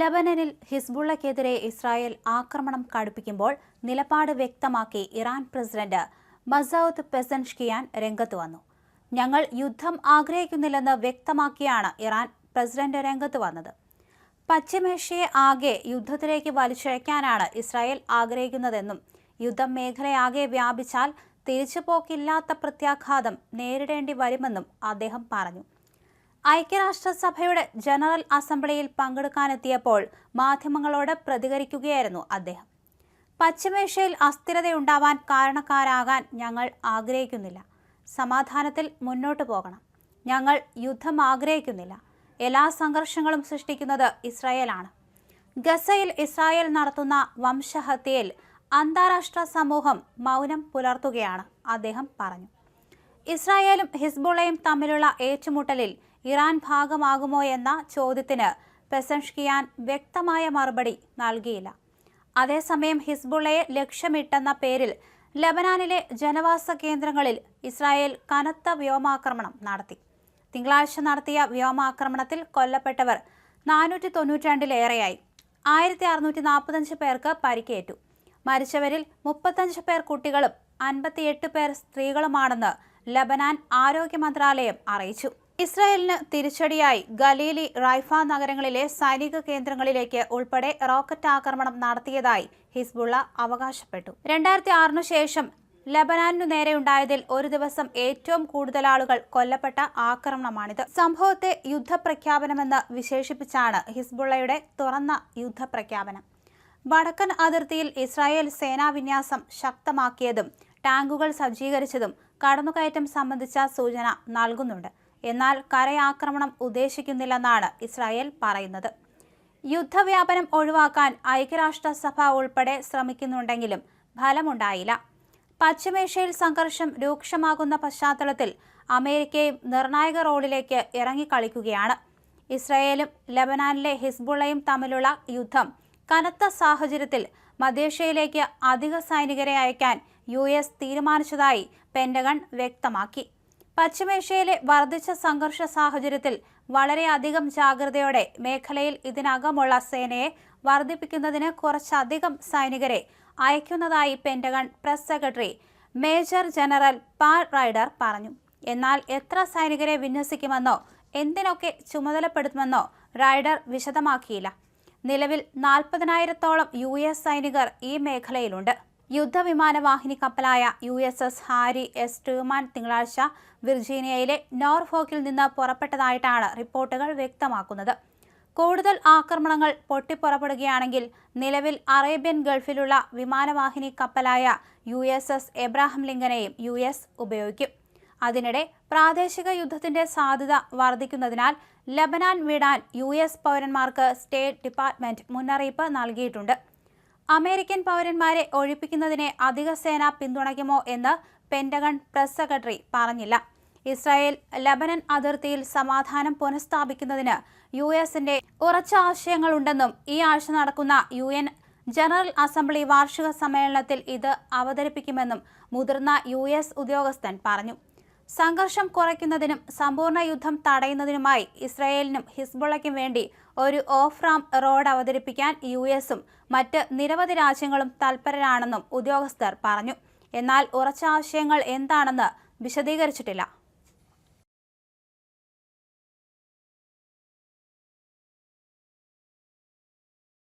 ലബനനിൽ ഹിസ്ബുള്ളക്കെതിരെ Israel ആക്രമണം കടുപ്പിക്കുമ്പോൾ നിലപാട് വ്യക്തമാക്കി ഇറാൻ പ്രസിഡന്റ് മസൌദ് പെസൻഷ്കിയാൻ രംഗത്ത് വന്നു. ഞങ്ങൾ യുദ്ധം ആഗ്രഹിക്കുന്നില്ലെന്ന് വ്യക്തമാക്കിയാണ് ഇറാൻ പ്രസിഡന്റ് രംഗത്ത് വന്നത്. പശ്ചിമേഷ്യയെ ആകെ യുദ്ധത്തിലേക്ക് വലിച്ചിഴയ്ക്കാനാണ് ഇസ്രായേൽ ആഗ്രഹിക്കുന്നതെന്നും യുദ്ധം മേഖലയാകെ വ്യാപിച്ചാൽ തിരിച്ചുപോക്കില്ലാത്ത പ്രത്യാഘാതം നേരിടേണ്ടി വരുമെന്നും അദ്ദേഹം പറഞ്ഞു. ഐക്യരാഷ്ട്രസഭയുടെ ജനറൽ അസംബ്ലിയിൽ പങ്കെടുക്കാനെത്തിയപ്പോൾ മാധ്യമങ്ങളോട് പ്രതികരിക്കുകയായിരുന്നു അദ്ദേഹം. പശ്ചിമേഷ്യയിൽ അസ്ഥിരതയുണ്ടാവാൻ കാരണക്കാരാകാൻ ഞങ്ങൾ ആഗ്രഹിക്കുന്നില്ല. സമാധാനത്തിൽ മുന്നോട്ടു പോകണം. ഞങ്ങൾ യുദ്ധം ആഗ്രഹിക്കുന്നില്ല. എല്ലാ സംഘർഷങ്ങളും സൃഷ്ടിക്കുന്നത് ഇസ്രായേലാണ്. ഗസയിൽ ഇസ്രായേൽ നടത്തുന്ന വംശഹത്യയിൽ അന്താരാഷ്ട്ര സമൂഹം മൗനം പുലർത്തുകയാണ് അദ്ദേഹം പറഞ്ഞു. ഇസ്രായേലും ഹിസ്ബുള്ളയും തമ്മിലുള്ള ഏറ്റുമുട്ടലിൽ ഇറാൻ ഭാഗമാകുമോ എന്ന ചോദ്യത്തിന് പെസൻഷ്കിയാൻ വ്യക്തമായ മറുപടി നൽകിയില്ല. അതേസമയം ഹിസ്ബുള്ളയെ ലക്ഷ്യമിട്ടെന്ന പേരിൽ ലബനാനിലെ ജനവാസ കേന്ദ്രങ്ങളിൽ ഇസ്രായേൽ കനത്ത വ്യോമാക്രമണം നടത്തി. തിങ്കളാഴ്ച നടത്തിയ വ്യോമാക്രമണത്തിൽ കൊല്ലപ്പെട്ടവർ നാനൂറ്റി തൊണ്ണൂറ്റിരണ്ടിലേറെയായി ആയിരത്തി അറുന്നൂറ്റി നാൽപ്പത്തഞ്ച് പേർക്ക് പരിക്കേറ്റു. മരിച്ചവരിൽ മുപ്പത്തഞ്ച് പേർ കുട്ടികളും അൻപത്തിയെട്ട് പേർ സ്ത്രീകളുമാണെന്ന് ലബനാൻ ആരോഗ്യ മന്ത്രാലയം അറിയിച്ചു. ഇസ്രായേലിന് തിരിച്ചടിയായി ഗലീലി റൈഫ നഗരങ്ങളിലെ സൈനിക കേന്ദ്രങ്ങളിലേക്ക് ഉൾപ്പെടെ റോക്കറ്റ് ആക്രമണം നടത്തിയതായി ഹിസ്ബുള്ള അവകാശപ്പെട്ടു. രണ്ടായിരത്തി ആറിനു ശേഷം ലബനാനു നേരെയുണ്ടായതിൽ ഒരു ദിവസം ഏറ്റവും കൂടുതൽ ആളുകൾ കൊല്ലപ്പെട്ട ആക്രമണമാണിത്. സംഭവത്തെ യുദ്ധപ്രഖ്യാപനമെന്ന് വിശേഷിപ്പിച്ചാണ് ഹിസ്ബുള്ളയുടെ തുറന്ന യുദ്ധപ്രഖ്യാപനം. വടക്കൻ അതിർത്തിയിൽ ഇസ്രായേൽ സേനാവിന്യാസം ശക്തമാക്കിയതും ടാങ്കുകൾ സജ്ജീകരിച്ചതും കടന്നുകയറ്റം സംബന്ധിച്ച സൂചന നൽകുന്നുണ്ട്. എന്നാൽ കരയാക്രമണം ഉദ്ദേശിക്കുന്നില്ലെന്നാണ് ഇസ്രായേൽ പറയുന്നത്. യുദ്ധവ്യാപനം ഒഴിവാക്കാൻ ഐക്യരാഷ്ട്രസഭ ഉൾപ്പെടെ ശ്രമിക്കുന്നുണ്ടെങ്കിലും ഫലമുണ്ടായില്ല. പശ്ചിമേഷ്യയിൽ സംഘർഷം രൂക്ഷമാകുന്ന പശ്ചാത്തലത്തിൽ അമേരിക്കയും നിർണായക റോളിലേക്ക് ഇറങ്ങിക്കളിക്കുകയാണ്. ഇസ്രായേലും ലബനാനിലെ ഹിസ്ബുള്ളയും തമ്മിലുള്ള യുദ്ധം കനത്ത സാഹചര്യത്തിൽ മധ്യേഷ്യയിലേക്ക് അധിക സൈനികരെ അയക്കാൻ യു എസ് തീരുമാനിച്ചതായി പെന്റഗൺ വ്യക്തമാക്കി. പശ്ചിമേഷ്യയിലെ വർദ്ധിച്ച സംഘർഷ സാഹചര്യത്തിൽ വളരെയധികം ജാഗ്രതയോടെ മേഖലയിൽ ഇതിനകമുള്ള സേനയെ വർദ്ധിപ്പിക്കുന്നതിന് കുറച്ചധികം സൈനികരെ അയക്കുന്നതായി Pentagon press secretary major general Pat Ryder പറഞ്ഞു. എന്നാൽ എത്ര സൈനികരെ വിന്യസിക്കുമെന്നോ എന്തിനൊക്കെ ചുമതലപ്പെടുത്തുമെന്നോ റൈഡർ വിശദമാക്കിയില്ല. നിലവിൽ നാൽപ്പതിനായിരത്തോളം യു എസ് സൈനികർ ഈ മേഖലയിലുണ്ട്. യുദ്ധവിമാനവാഹിനി കപ്പലായ U S S Harry S Truman തിങ്കളാഴ്ച വിർജീനിയയിലെ നോർഫോക്കിൽ നിന്ന് പുറപ്പെട്ടതായിട്ടാണ് റിപ്പോർട്ടുകൾ വ്യക്തമാക്കുന്നത്. കൂടുതൽ ആക്രമണങ്ങൾ പൊട്ടിപ്പുറപ്പെടുകയാണെങ്കിൽ നിലവിൽ അറേബ്യൻ ഗൾഫിലുള്ള വിമാനവാഹിനി കപ്പലായ യു എസ് എസ് എബ്രാഹിം ലിങ്കനെയും യു എസ് ഉപയോഗിക്കും. അതിനിടെ പ്രാദേശിക യുദ്ധത്തിന്റെ സാധ്യത വർദ്ധിക്കുന്നതിനാൽ ലബനാൻ വിടാൻ യു എസ് പൗരന്മാർക്ക് സ്റ്റേറ്റ് ഡിപ്പാർട്ട്മെന്റ് മുന്നറിയിപ്പ് നൽകിയിട്ടുണ്ട്. അമേരിക്കൻ പൗരന്മാരെ ഒഴിപ്പിക്കുന്നതിനെ അധിക സേന പിന്തുണയ്ക്കുമോ എന്ന് പെന്റഗൺ പ്രസ് സെക്രട്ടറി പറഞ്ഞില്ല. ഇസ്രായേൽ ലബനൻ അതിർത്തിയിൽ സമാധാനം പുനഃസ്ഥാപിക്കുന്നതിന് യു എസിന്റെ ഉറച്ച ആശയങ്ങളുണ്ടെന്നും ഈ ആഴ്ച നടക്കുന്ന യു എൻ ജനറൽ അസംബ്ലി വാർഷിക സമ്മേളനത്തിൽ ഇത് അവതരിപ്പിക്കുമെന്നും മുതിർന്ന യു ഉദ്യോഗസ്ഥൻ പറഞ്ഞു. സംഘർഷം കുറയ്ക്കുന്നതിനും സമ്പൂർണ യുദ്ധം തടയുന്നതിനുമായി ഇസ്രായേലിനും ഹിസ്ബുള്ളയ്ക്കും വേണ്ടി ഒരു ഓഫ് റാം റോഡ് അവതരിപ്പിക്കാൻ യു എസും മറ്റ് നിരവധി രാജ്യങ്ങളും തൽപരരാണെന്നും ഉദ്യോഗസ്ഥർ പറഞ്ഞു. എന്നാൽ ഉറച്ച ആശയങ്ങൾ എന്താണെന്ന് വിശദീകരിച്ചിട്ടില്ല.